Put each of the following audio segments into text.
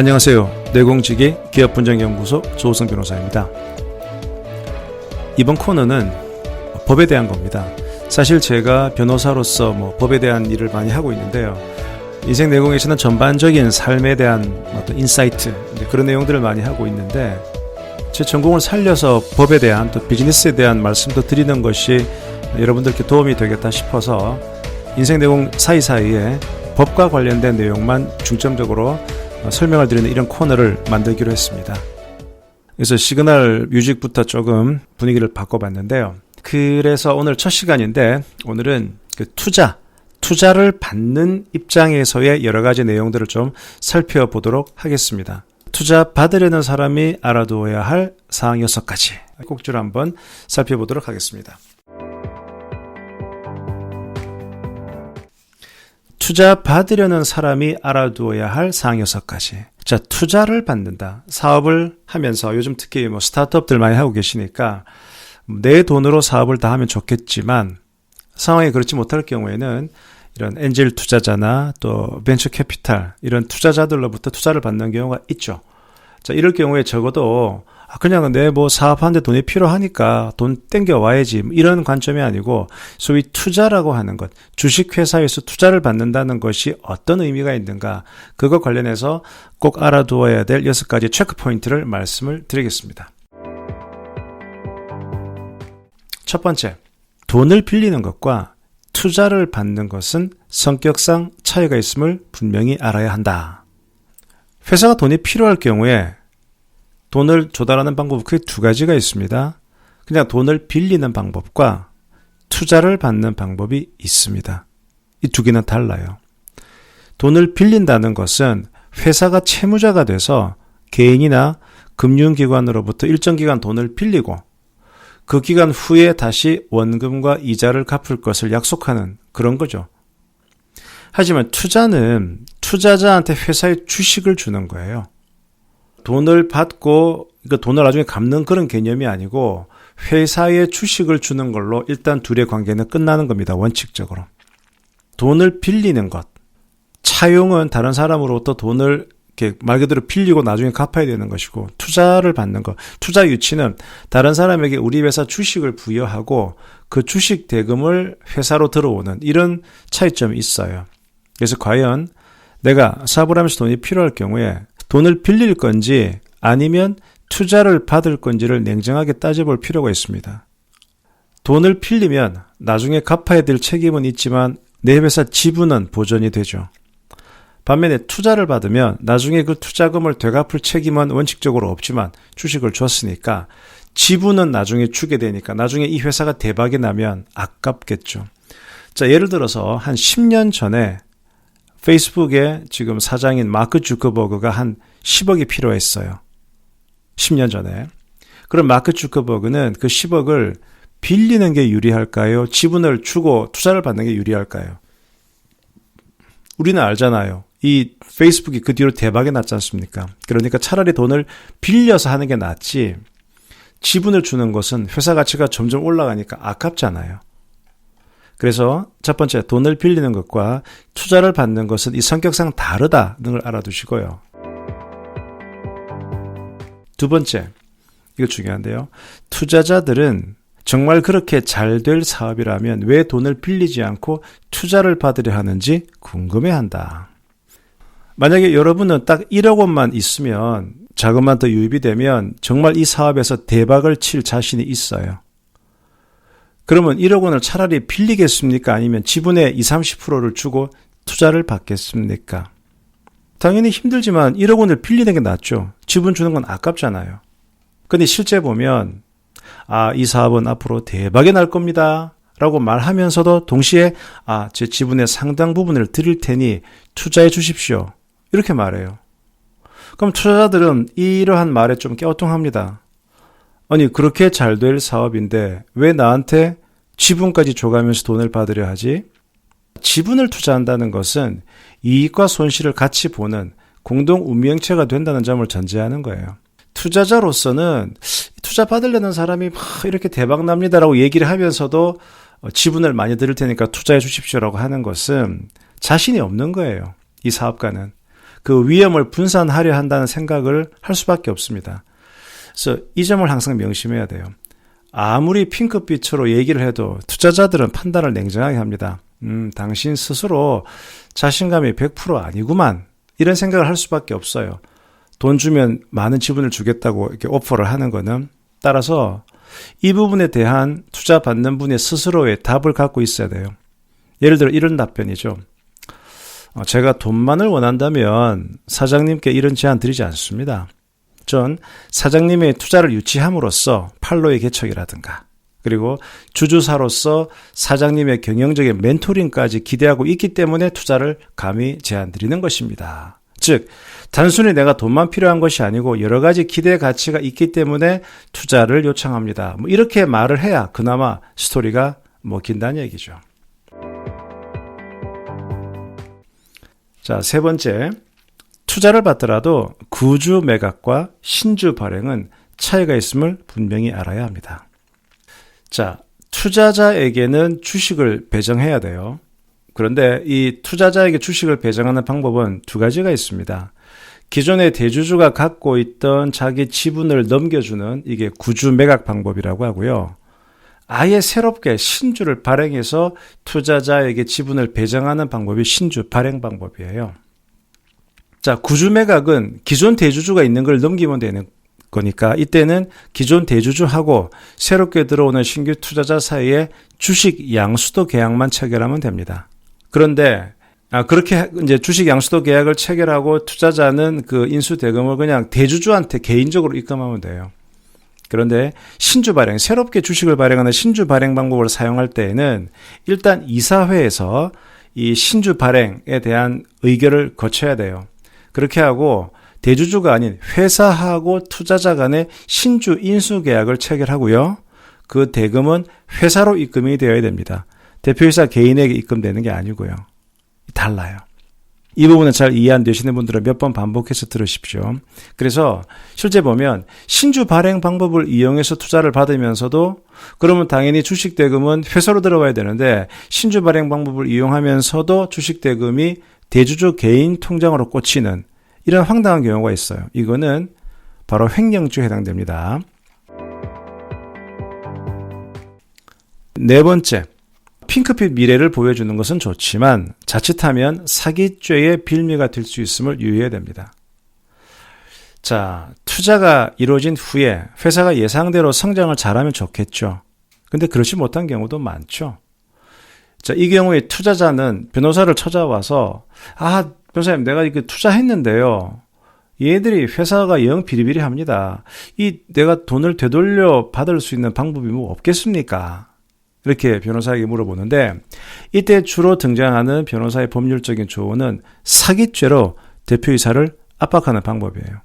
안녕하세요. 내공지기 기업분쟁연구소 조우성 변호사입니다. 이번 코너는 법에 대한 겁니다. 사실 제가 변호사로서 뭐 법에 대한 일을 많이 하고 있는데요. 인생 내공에서는 전반적인 삶에 대한 어떤 인사이트 그런 내용들을 많이 하고 있는데 제 전공을 살려서 법에 대한 또 비즈니스에 대한 말씀도 드리는 것이 여러분들께 도움이 되겠다 싶어서 인생 내공 사이사이에 법과 관련된 내용만 중점적으로 설명을 드리는 이런 코너를 만들기로 했습니다. 그래서 시그널 뮤직부터 조금 분위기를 바꿔봤는데요. 그래서 오늘 첫 시간인데 오늘은 그 투자, 투자를 받는 입장에서의 여러 가지 내용들을 좀 살펴보도록 하겠습니다. 투자 받으려는 사람이 알아두어야 할 사항 6가지 꼭지로 한번 살펴보도록 하겠습니다. 투자 받으려는 사람이 알아두어야 할 사항 6가지. 자, 투자를 받는다. 사업을 하면서 요즘 특히 뭐 스타트업들 많이 하고 계시니까 내 돈으로 사업을 다 하면 좋겠지만 상황이 그렇지 못할 경우에는 이런 엔젤 투자자나 또 벤처 캐피탈 이런 투자자들로부터 투자를 받는 경우가 있죠. 자, 이럴 경우에 적어도 아, 그냥 내 뭐 사업하는데 돈이 필요하니까 돈 땡겨 와야지 뭐 이런 관점이 아니고 소위 투자라고 하는 것, 주식회사에서 투자를 받는다는 것이 어떤 의미가 있는가 그거 관련해서 꼭 알아두어야 될 여섯 가지 체크 포인트를 말씀을 드리겠습니다. 첫 번째, 돈을 빌리는 것과 투자를 받는 것은 성격상 차이가 있음을 분명히 알아야 한다. 회사가 돈이 필요할 경우에 돈을 조달하는 방법 크게 두 가지가 있습니다. 그냥 돈을 빌리는 방법과 투자를 받는 방법이 있습니다. 이 두 개는 달라요. 돈을 빌린다는 것은 회사가 채무자가 돼서 개인이나 금융기관으로부터 일정 기간 돈을 빌리고 그 기간 후에 다시 원금과 이자를 갚을 것을 약속하는 그런 거죠. 하지만 투자는 투자자한테 회사에 주식을 주는 거예요. 돈을 받고 그 돈을 나중에 갚는 그런 개념이 아니고 회사에 주식을 주는 걸로 일단 둘의 관계는 끝나는 겁니다. 원칙적으로. 돈을 빌리는 것. 차용은 다른 사람으로부터 돈을 이렇게 말 그대로 빌리고 나중에 갚아야 되는 것이고 투자를 받는 것. 투자 유치는 다른 사람에게 우리 회사 주식을 부여하고 그 주식 대금을 회사로 들어오는 이런 차이점이 있어요. 그래서 과연 내가 사업을 하면서 돈이 필요할 경우에 돈을 빌릴 건지 아니면 투자를 받을 건지를 냉정하게 따져볼 필요가 있습니다. 돈을 빌리면 나중에 갚아야 될 책임은 있지만 내 회사 지분은 보존이 되죠. 반면에 투자를 받으면 나중에 그 투자금을 되갚을 책임은 원칙적으로 없지만 주식을 줬으니까 지분은 나중에 주게 되니까 나중에 이 회사가 대박이 나면 아깝겠죠. 자, 예를 들어서 한 10년 전에 페이스북에 지금 사장인 마크 주커버그가 한 10억이 필요했어요. 10년 전에. 그럼 마크 주커버그는 그 10억을 빌리는 게 유리할까요? 지분을 주고 투자를 받는 게 유리할까요? 우리는 알잖아요. 이 페이스북이 그 뒤로 대박이 났지 않습니까? 그러니까 차라리 돈을 빌려서 하는 게 낫지. 지분을 주는 것은 회사 가치가 점점 올라가니까 아깝잖아요. 그래서 첫 번째 돈을 빌리는 것과 투자를 받는 것은 이 성격상 다르다는 걸 알아두시고요. 두 번째, 이거 중요한데요. 투자자들은 정말 그렇게 잘 될 사업이라면 왜 돈을 빌리지 않고 투자를 받으려 하는지 궁금해 한다. 만약에 여러분은 딱 1억 원만 있으면 자금만 더 유입이 되면 정말 이 사업에서 대박을 칠 자신이 있어요. 그러면 1억 원을 차라리 빌리겠습니까? 아니면 지분의 20, 30%를 주고 투자를 받겠습니까? 당연히 힘들지만 1억 원을 빌리는 게 낫죠. 지분 주는 건 아깝잖아요. 근데 실제 보면 아, 이 사업은 앞으로 대박이 날 겁니다. 라고 말하면서도 동시에 아, 제 지분의 상당 부분을 드릴 테니 투자해 주십시오. 이렇게 말해요. 그럼 투자자들은 이러한 말에 좀 깨어통합니다. 아니, 그렇게 잘 될 사업인데 왜 나한테 지분까지 줘가면서 돈을 받으려 하지? 지분을 투자한다는 것은 이익과 손실을 같이 보는 공동 운명체가 된다는 점을 전제하는 거예요. 투자자로서는 투자 받으려는 사람이 막 이렇게 대박 납니다라고 얘기를 하면서도 지분을 많이 드릴 테니까 투자해 주십시오라고 하는 것은 자신이 없는 거예요. 이 사업가는. 그 위험을 분산하려 한다는 생각을 할 수밖에 없습니다. 그래서 이 점을 항상 명심해야 돼요. 아무리 핑크빛으로 얘기를 해도 투자자들은 판단을 냉정하게 합니다. 음, 당신 스스로 자신감이 100% 아니구만. 이런 생각을 할 수밖에 없어요. 돈 주면 많은 지분을 주겠다고 이렇게 오퍼를 하는 거는 따라서 이 부분에 대한 투자 받는 분의 스스로의 답을 갖고 있어야 돼요. 예를 들어 이런 답변이죠. 어, 제가 돈만을 원한다면 사장님께 이런 제안 드리지 않습니다. 전 사장님의 투자를 유치함으로써 팔로의 개척이라든가 그리고 주주사로서 사장님의 경영적인 멘토링까지 기대하고 있기 때문에 투자를 감히 제안 드리는 것입니다. 즉, 단순히 내가 돈만 필요한 것이 아니고 여러 가지 기대 가치가 있기 때문에 투자를 요청합니다. 뭐 이렇게 말을 해야 그나마 스토리가 먹힌다는 얘기죠. 자, 세 번째. 투자를 받더라도 구주 매각과 신주 발행은 차이가 있음을 분명히 알아야 합니다. 자, 투자자에게는 주식을 배정해야 돼요. 그런데 이 투자자에게 주식을 배정하는 방법은 두 가지가 있습니다. 기존의 대주주가 갖고 있던 자기 지분을 넘겨주는 이게 구주 매각 방법이라고 하고요. 아예 새롭게 신주를 발행해서 투자자에게 지분을 배정하는 방법이 신주 발행 방법이에요. 자, 구주 매각은 기존 대주주가 있는 걸 넘기면 되는 거니까 이때는 기존 대주주하고 새롭게 들어오는 신규 투자자 사이에 주식 양수도 계약만 체결하면 됩니다. 그런데 아, 그렇게 이제 주식 양수도 계약을 체결하고 투자자는 그 인수 대금을 그냥 대주주한테 개인적으로 입금하면 돼요. 그런데 신주 발행, 새롭게 주식을 발행하는 신주 발행 방법을 사용할 때에는 일단 이사회에서 이 신주 발행에 대한 의결을 거쳐야 돼요. 그렇게 하고 대주주가 아닌 회사하고 투자자 간의 신주 인수 계약을 체결하고요. 그 대금은 회사로 입금이 되어야 됩니다. 대표이사 개인에게 입금되는 게 아니고요. 달라요. 이 부분은 잘 이해 안 되시는 분들은 몇 번 반복해서 들으십시오. 그래서 실제 보면 신주 발행 방법을 이용해서 투자를 받으면서도 그러면 당연히 주식 대금은 회사로 들어와야 되는데 신주 발행 방법을 이용하면서도 주식 대금이 대주주 개인 통장으로 꽂히는 이런 황당한 경우가 있어요. 이거는 바로 횡령죄에 해당됩니다. 네 번째, 핑크빛 미래를 보여주는 것은 좋지만 자칫하면 사기죄의 빌미가 될 수 있음을 유의해야 됩니다. 자, 투자가 이루어진 후에 회사가 예상대로 성장을 잘하면 좋겠죠. 근데 그렇지 못한 경우도 많죠. 자, 이 경우에 투자자는 변호사를 찾아와서, 아, 변호사님, 내가 이거 투자했는데요. 얘들이 회사가 영 비리비리 합니다. 이 내가 돈을 되돌려 받을 수 있는 방법이 뭐 없겠습니까? 이렇게 변호사에게 물어보는데 이때 주로 등장하는 변호사의 법률적인 조언은 사기죄로 대표이사를 압박하는 방법이에요.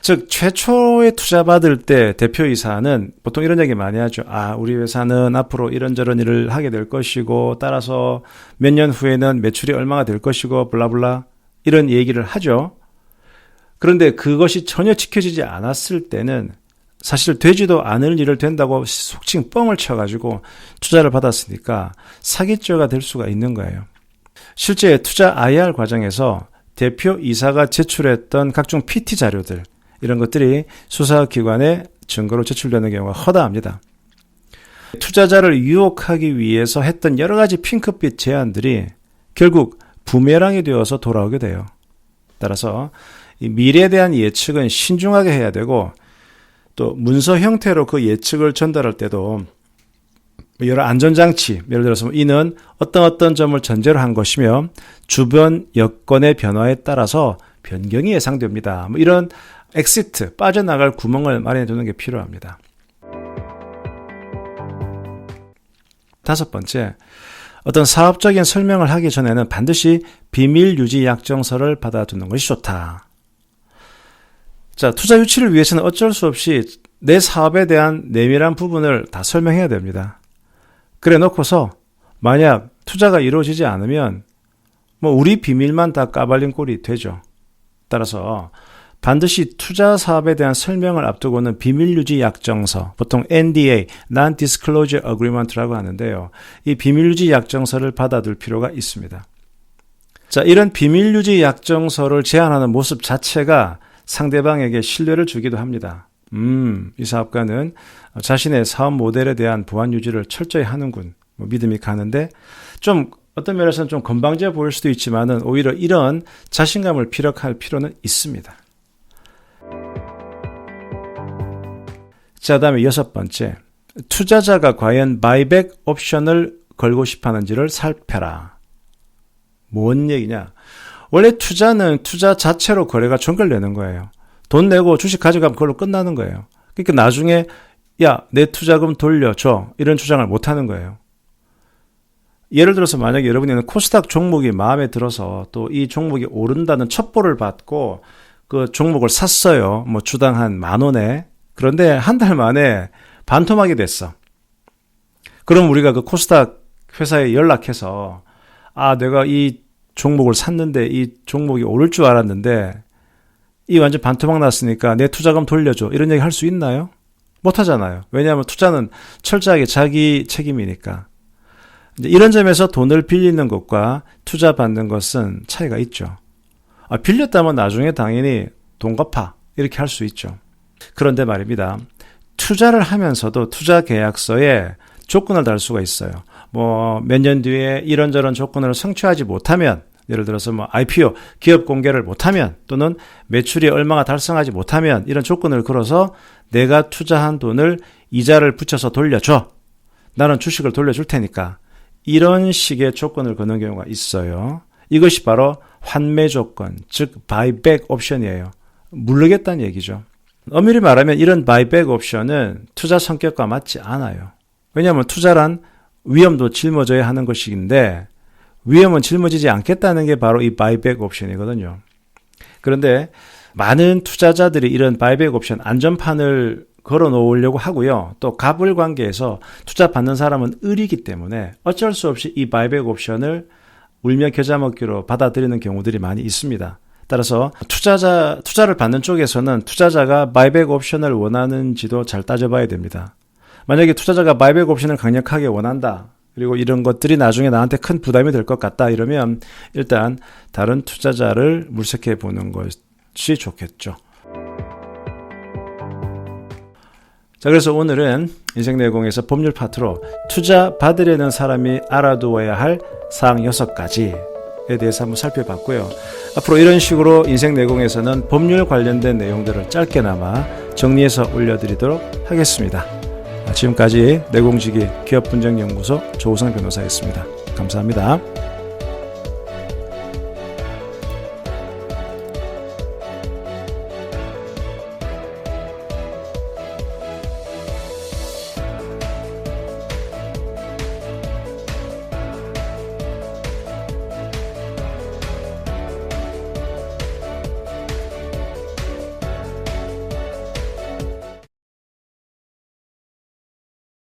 즉 최초에 투자 받을 때 대표이사는 보통 이런 얘기 많이 하죠. 아, 우리 회사는 앞으로 이런저런 일을 하게 될 것이고 따라서 몇 년 후에는 매출이 얼마가 될 것이고 블라블라 이런 얘기를 하죠. 그런데 그것이 전혀 지켜지지 않았을 때는 사실 되지도 않을 일을 된다고 속칭 뻥을 쳐가지고 투자를 받았으니까 사기죄가 될 수가 있는 거예요. 실제 투자 IR 과정에서 대표 이사가 제출했던 각종 PT 자료들, 이런 것들이 수사기관에 증거로 제출되는 경우가 허다합니다. 투자자를 유혹하기 위해서 했던 여러 가지 핑크빛 제안들이 결국 부메랑이 되어서 돌아오게 돼요. 따라서 미래에 대한 예측은 신중하게 해야 되고 또 문서 형태로 그 예측을 전달할 때도 여러 안전장치, 예를 들어서 이는 어떤 어떤 점을 전제로 한 것이며 주변 여건의 변화에 따라서 변경이 예상됩니다. 뭐 이런 엑시트, 빠져나갈 구멍을 마련해 두는 게 필요합니다. 다섯 번째, 어떤 사업적인 설명을 하기 전에는 반드시 비밀 유지 약정서를 받아두는 것이 좋다. 자, 투자 유치를 위해서는 어쩔 수 없이 내 사업에 대한 내밀한 부분을 다 설명해야 됩니다. 그래 놓고서 만약 투자가 이루어지지 않으면 뭐 우리 비밀만 다 까발린 꼴이 되죠. 따라서 반드시 투자 사업에 대한 설명을 앞두고는 비밀 유지 약정서, 보통 NDA, Non-Disclosure Agreement라고 하는데요. 이 비밀 유지 약정서를 받아둘 필요가 있습니다. 자, 이런 비밀 유지 약정서를 제안하는 모습 자체가 상대방에게 신뢰를 주기도 합니다. 음, 이 사업가는 자신의 사업 모델에 대한 보안 유지를 철저히 하는군. 뭐 믿음이 가는데 좀 어떤 면에서는 좀 건방져 보일 수도 있지만은 오히려 이런 자신감을 피력할 필요는 있습니다. 자, 다음에 여섯 번째. 투자자가 과연 바이백 옵션을 걸고 싶어 하는지를 살펴라. 뭔 얘기냐? 원래 투자는 투자 자체로 거래가 종결되는 거예요. 돈 내고 주식 가져가면 그걸로 끝나는 거예요. 그러니까 나중에 야, 내 투자금 돌려줘. 이런 주장을 못 하는 거예요. 예를 들어서 만약에 여러분이 코스닥 종목이 마음에 들어서 또 이 종목이 오른다는 첩보를 받고 그 종목을 샀어요. 뭐 주당 한 만 원에. 그런데 한 달 만에 반토막이 됐어. 그럼 우리가 그 코스닥 회사에 연락해서 아, 내가 이 종목을 샀는데 이 종목이 오를 줄 알았는데 이 완전 반토막 났으니까 내 투자금 돌려줘. 이런 얘기 할 수 있나요? 못 하잖아요. 왜냐하면 투자는 철저하게 자기 책임이니까. 이런 점에서 돈을 빌리는 것과 투자 받는 것은 차이가 있죠. 아, 빌렸다면 나중에 당연히 돈 갚아. 이렇게 할 수 있죠. 그런데 말입니다. 투자를 하면서도 투자 계약서에 조건을 달 수가 있어요. 뭐 몇 년 뒤에 이런저런 조건을 성취하지 못하면 예를 들어서 뭐 IPO 기업 공개를 못하면 또는 매출이 얼마가 달성하지 못하면 이런 조건을 걸어서 내가 투자한 돈을 이자를 붙여서 돌려줘. 나는 주식을 돌려줄 테니까. 이런 식의 조건을 거는 경우가 있어요. 이것이 바로 환매 조건, 즉 바이백 옵션이에요. 물르겠다는 얘기죠. 엄밀히 말하면 이런 바이백 옵션은 투자 성격과 맞지 않아요. 왜냐하면 투자란 위험도 짊어져야 하는 것인데 위험은 짊어지지 않겠다는 게 바로 이 바이백 옵션이거든요. 그런데 많은 투자자들이 이런 바이백 옵션 안전판을 걸어 놓으려고 하고요. 또 갑을 관계에서 투자 받는 사람은 을이기 때문에 어쩔 수 없이 이 바이백 옵션을 울며 겨자 먹기로 받아들이는 경우들이 많이 있습니다. 따라서 투자자 투자를 받는 쪽에서는 투자자가 바이백 옵션을 원하는지도 잘 따져봐야 됩니다. 만약에 투자자가 바이백 옵션을 강력하게 원한다. 그리고 이런 것들이 나중에 나한테 큰 부담이 될 것 같다. 이러면 일단 다른 투자자를 물색해 보는 것이 좋겠죠. 자, 그래서 오늘은 인생내공에서 법률 파트로 투자 받으려는 사람이 알아두어야 할 사항 6가지에 대해서 한번 살펴봤고요. 앞으로 이런 식으로 인생 내공에서는 법률 관련된 내용들을 짧게나마 정리해서 올려드리도록 하겠습니다. 지금까지 내공지기 기업분쟁연구소 조우성 변호사였습니다. 감사합니다.